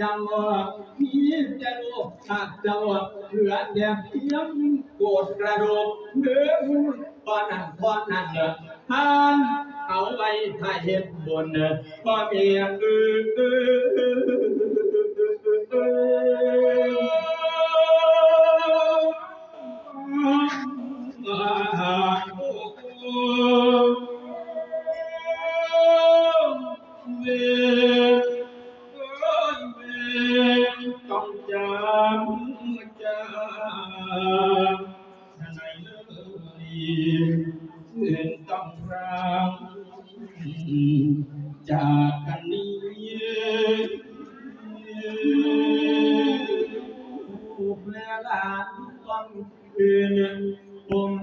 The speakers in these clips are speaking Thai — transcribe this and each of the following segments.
จังมีจะโลกหักจังเหลือแต่เพียงโกรธกระโดดเหลือ นั่นพอนั่นเนอะท่านเอาไว้ถ้าเห็นบนเนอะพอเมียออเออเอต้องจำจำ เพื่อนต้องรังจากกันนี้ลูกและหลานต้องคืนผม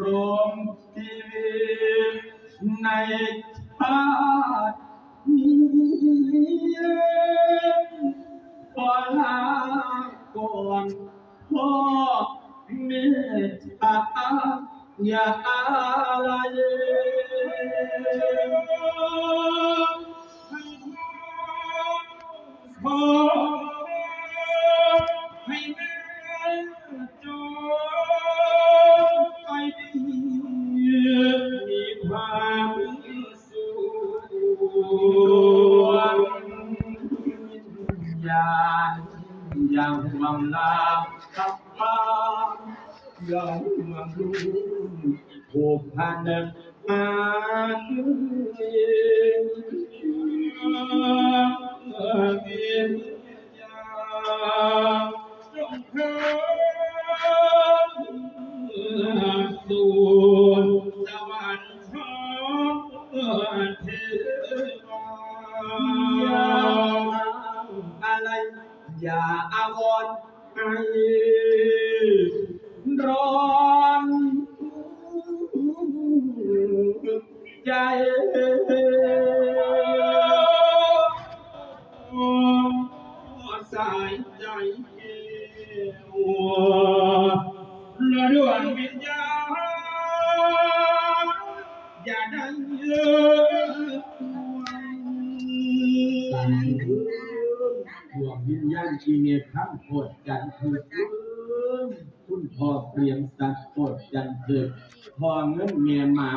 รวมชีวิตในชาตินี้ขอลาก่อนพ่อแม่จ๋า อย่าอะไรขอให้แม่จงมาลูผูกพันมาเองเองยาจงเพิ่มสู่สวรรค์ของเทวาอะไรอย่าอาวรณ์ให้ ร้อนใจสายใจเทวและดวงวิญญาณอย่าได้เลิกไว้ดวงวิญญาณที่มีทั้งโคตรกันคือ คุณพ่อเปรียมสัตว์โคตรจันคือพ่อเงินเมียหมา